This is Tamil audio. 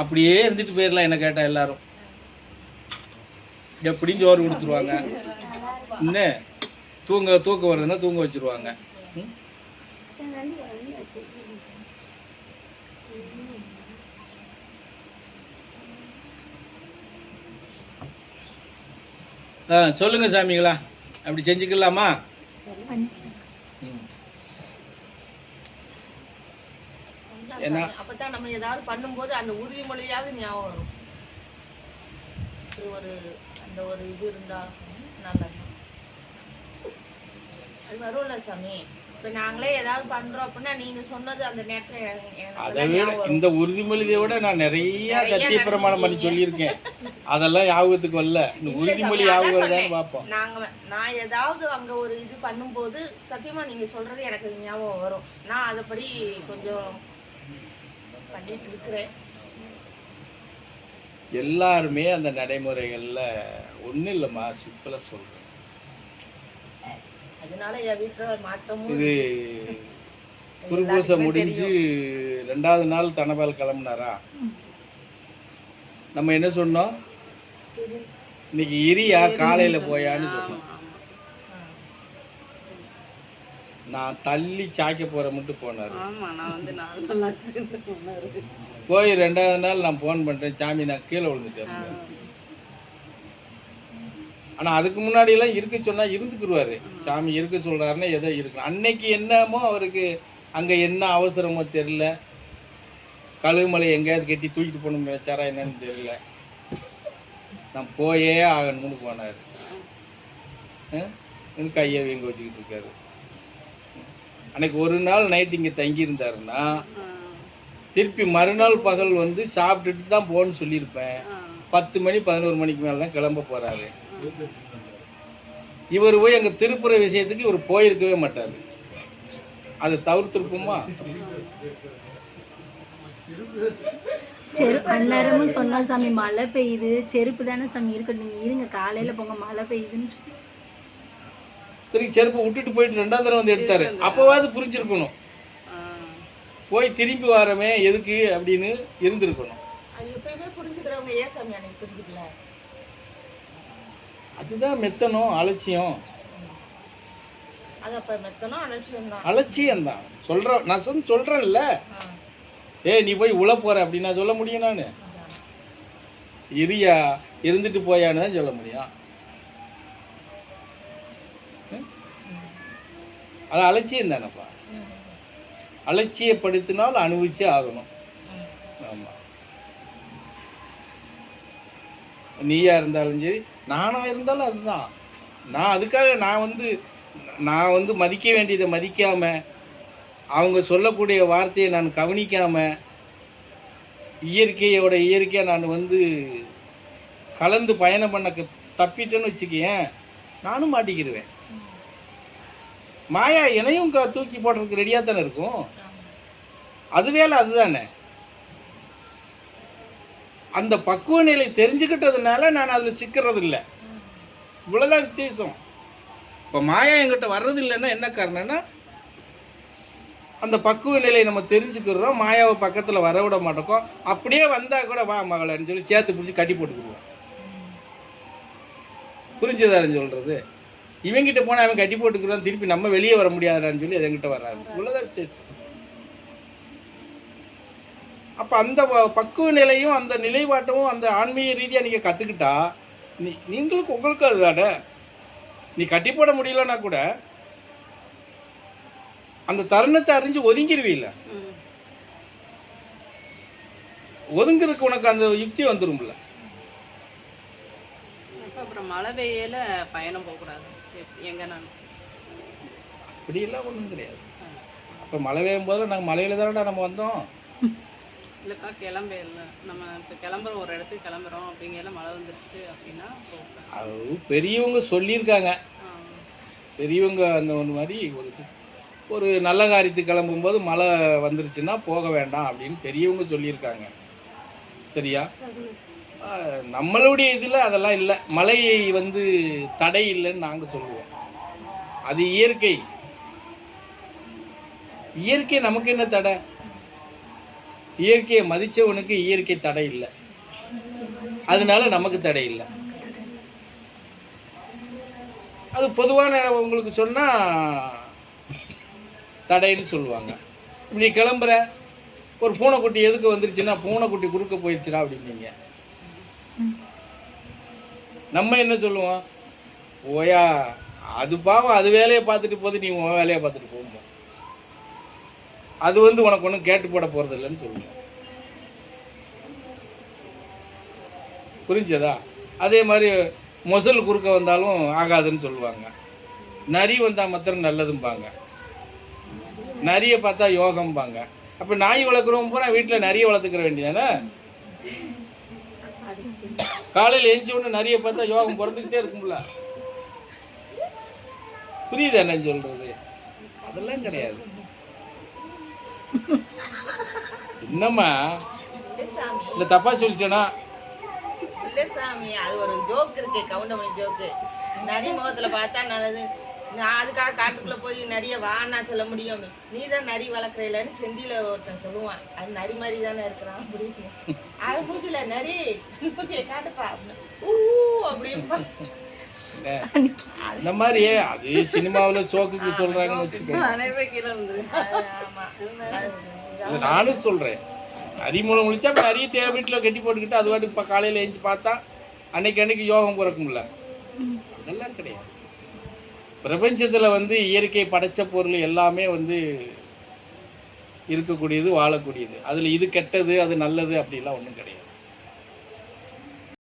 அப்படியே இருந்துட்டு போயிடலாம் என்ன கேட்டால் எல்லாரும். எப்படியும் சோறு கொடுத்துருவாங்க. என்ன? தூங்க தூக்க வருதுன்னா தூங்க வச்சிருவாங்க. ஆ சொல்லுங்க சாமிங்களா அப்படி செஞ்சுக்கலாமா? என்ன? அப்பதான் நம்ம ஏதாவது பண்ணும்போது அந்த உறுதிமொழியாவது ஞாபகம் வரும் இது ஒரு அந்த ஒரு இது இருந்தா நல்லா. அது வரும்ல சாமி இப்ப நாங்களே ஏதாவது பண்றோம் அப்படின்னா நீங்க சொன்னது அந்த நேரத்துல எனக்கு- எனக்கு அதை அதெல்லாம் விட ஞாபகம் வரும். இந்த உறுதிமொழியை விட நான் நிறைய சத்திய பிரமாணம் பண்ணி சொல்லியிருக்கேன் அதெல்லாம் ஞாபகத்துக்கு வரல இந்த உறுதிமொழி ஞாபகம் வருதான்னு. பார்ப்போம் நான் ஏதாவது அங்க ஒரு இது பண்ணும்போது சத்தியமா நீங்க சொல்றது எனக்கு ஞாபகம் வரும் நான் அதைப்படி கொஞ்சம் பண்ணிட்டு இருக்கிறேன் எல்லாருமே அந்த நடைமுறைகளில் ஒன்றும் இல்லைம்மா சிம்பிளாக சொல்கிறேன் அதனால என் வீட்டுல மாற்றமும் இது குருபூசை முடிஞ்சு ரெண்டாவது நாள் தனபால் கிளம்புனாரா? நம்ம என்ன சொன்னோம்? இன்னைக்கு இரியா காலையில் போயான்னு சொன்னோம். நான் தள்ளி சாய்க்க போற மட்டும் போனார். போய் ரெண்டாவது நாள் நான் ஃபோன் பண்ணிட்டேன் சாமி நான் கீழே விழுந்துட்டேன் ஆனால் அதுக்கு முன்னாடியெல்லாம் இருக்க சொன்னால் இருந்துக்குருவாரு. சாமி இருக்க சொல்கிறாருன்னா எதோ இருக்கு அன்னைக்கு என்னமோ அவருக்கு அங்கே என்ன அவசரமோ தெரில கழுகுமலை எங்கேயாவது கட்டி தூக்கிட்டு போகணும் வச்சாரா என்னன்னு தெரியல. நான் போயே ஆகணும்னு போனார். கையை வீங்க வச்சுக்கிட்டு இருக்காரு. அன்னைக்கு ஒரு நாள் நைட் இங்கே தங்கியிருந்தாருன்னா திருப்பி மறுநாள் பகல் வந்து சாப்பிட்டுட்டு தான் போகணும்னு சொல்லியிருப்பேன். பத்து மணி பதினோரு மணிக்கு மேலே தான் கிளம்ப போகிறாரு இவர் போய் எங்கள் திருப்புற விஷயத்துக்கு இவர் போயிருக்கவே மாட்டார். அதை தவிர்த்திருப்போமா? செருப்பு அந்நேரமும் சொன்னா சாமி மழை பெய்யுது செருப்பு தானே சாமி இருக்கட்டும் நீங்க இருங்க காலையில போங்க மழை பெய்யுதுன்னு திருப்பி செருப்பை விட்டுட்டு போயிட்டு ரெண்டாவது தடவை வந்து எடுத்தாரு. அப்போவாது புரிஞ்சிருக்கணும். போய் திரும்பி வரமே எதுக்கு அப்படின்னு இருந்திருக்கணும். அதுதான் மெத்தனம் அலட்சியம். அது அப்ப மெத்தனும் அலட்சியம் தான். சொல்கிறேன் நான் சொல்கிறேன்ல ஏய் நீ போய் உழ போற அப்படின்னு நான் சொல்ல முடியும் நான்? இரியா இருந்துட்டு போயான்னு தான் சொல்ல முடியும். அது அலட்சியம் தானேப்பா. அலட்சியப்படுத்தினால் அனுபவிச்சே ஆகணும். ஆமாம் நீயா இருந்தாலும் சரி நானாக இருந்தாலும் அதுதான். நான் அதுக்காக நான் வந்து நான் வந்து மதிக்க வேண்டியதை மதிக்காமல் அவங்க சொல்லக்கூடிய வார்த்தையை நான் கவனிக்காமல் இயற்கையோட இயற்கையாக நான் வந்து கலந்து பயணம் பண்ண தப்பிட்டேன்னு வச்சுக்கேன் நானும் மாட்டிக்கிடுவேன். மாயா இணையும் தூக்கி போடுறதுக்கு ரெடியாக தானே இருக்கும்? அது வேலை அதுதானே. அந்த பக்குவ நிலை தெரிஞ்சுக்கிட்டதுனால நான் அதில் சிக்கிறது இல்லை இவ்வளோதான் வித்தியாசம். இப்போ மாயா என்கிட்ட வர்றது இல்லைன்னா என்ன காரணம்னா அந்த பக்குவ நிலையை நம்ம தெரிஞ்சுக்கிறோம் மாயாவை பக்கத்தில் வர விட மாட்டோம். அப்படியே வந்தால் கூட வா மகளன்னு சொல்லி சேர்த்து பிடிச்சி கட்டி போட்டுக்குவோம் புரிஞ்சுதாருன்னு சொல்கிறது இவங்கிட்ட போனால் அவன் கட்டி போட்டுக்கிறான் திருப்பி நம்ம வெளியே வர முடியாதான்னு சொல்லி எங்கிட்ட என்கிட்ட வராது இவ்வளோதான் வித்தியாசம் அப்போ அந்த ப- பக்குவ நிலையும் அந்த நிலைப்பாட்டமும் அந்த ஆன்மீக ரீதியாக நீங்கள் கற்றுக்கிட்டா நீ நீங்களுக்கு உங்களுக்கு அதுதானே? நீ கட்டி போட முடியலன்னா கூட அந்த தருணத்தை அறிஞ்சு ஒதுங்கிடுவீல்ல ஒதுங்கிறதுக்கு உனக்கு அந்த யுக்தி வந்துரும்ல? அப்புறம் மழை பெய்யல பயணம் போகக்கூடாது. எங்க நான் அப்படியெல்லாம் ஒன்றும் கிடையாது. அப்போ மழை பெய்யும் போது நாங்கள் மலையில தானடா நம்ம வந்தோம். இல்லைக்கா கிளம்பல நம்ம இப்போ கிளம்புறோம் ஒரு இடத்துக்கு கிளம்புறோம். அப்படிங்கல மழை வந்துருச்சு அப்படின்னா அது பெரியவங்க சொல்லியிருக்காங்க. பெரியவங்க அந்த ஒன்று மாதிரி ஒரு ஒரு நல்ல காரியத்துக்கு கிளம்பும்போது மழை வந்துருச்சுன்னா போக வேண்டாம் அப்படின்னு பெரியவங்க சொல்லியிருக்காங்க. சரியா? நம்மளுடைய இதில் அதெல்லாம் இல்லை. மலையை வந்து தடை இல்லைன்னு நாங்கள் சொல்லுவோம். அது இயற்கை. இயற்கை நமக்கு என்ன தடை? இயற்கையை மதித்தவனுக்கு இயற்கை தடை இல்லை. அதனால நமக்கு தடை இல்லை. அது பொதுவான உங்களுக்கு சொன்னால் தடைன்னு சொல்லுவாங்க. இப்படி கிளம்புற ஒரு பூனைக்குட்டி எதுக்கு வந்துருச்சுன்னா பூனைக்குட்டி குறுக்க போயிடுச்சுடா அப்படின்னீங்க. நம்ம என்ன சொல்லுவோம்? ஓயா அது பாவம் அது வேலையை பார்த்துட்டு போது நீ உன் வேலையை பார்த்துட்டு போகும்போது அது வந்து உனக்கு ஒன்றும் கேட்டு போட போகிறது இல்லைன்னு சொல்லுவோம். புரிஞ்சதா? அதே மாதிரி மொசல் குறுக்க வந்தாலும் ஆகாதுன்னு சொல்லுவாங்க. நரி வந்தால் மாத்திரம் நல்லதும்பாங்க. நரியை பார்த்தா யோகம்பாங்க. அப்போ நாய் வளர்க்குறவங்க பூரா வீட்டில் நிறைய வளர்த்துக்கிற வேண்டியதானே காலையில் எஞ்சி ஒன்று நிறைய பார்த்தா யோகம் பிறந்துக்கிட்டே இருக்கும்ல. புரியுது என்ன சொல்றது? அதெல்லாம் கிடையாது. என்னம்மா? இல்லை தப்பா சொல்லிட்டேனா? இல்லை சாமி அது ஒரு ஜோக் இருக்கு கவுண்டமணி ஜோக்கு நரி முகத்தில் பார்த்தா நல்லது. நான் அதுக்காக காட்டுக்குள்ள போய் நிறைய வான்னா சொல்ல முடியும். நீ தான் நரி வளர்க்குறீலன்னு செந்தில ஒருத்தன் சொல்லுவான். அது நரி மாதிரி தானே இருக்கிறான் அப்படின்னு. அவன் மூஞ்சில நரி மூஞ்சில காட்டுப்பா அப்படின்னு. ஊ அப்படிம்பா. இந்த மாதிரி அது சினிமாவில் சோக்குக்கு சொல்கிறாங்கன்னு வச்சுக்கோ நிறையவே கீழே இருந்தது அது ஆமா. அது இல்லை நானும் சொல்கிறேன் நரி மூலம் முடிச்சா நிறைய தே வீட்டில் கட்டி போட்டுக்கிட்டு அது வாட்டுக்கு இப்போ காலையில் எழுந்து பார்த்தா அன்னைக்கு அன்னைக்கு யோகம் பிறக்கும்ல. அதெல்லாம் கிடையாது. பிரபஞ்சத்தில் வந்து இயற்கை படைச்ச பொருள் எல்லாமே வந்து இருக்கக்கூடியது வாழக்கூடியது. அதில் இது கெட்டது அது நல்லது அப்படிலாம் ஒன்றும் கிடையாது.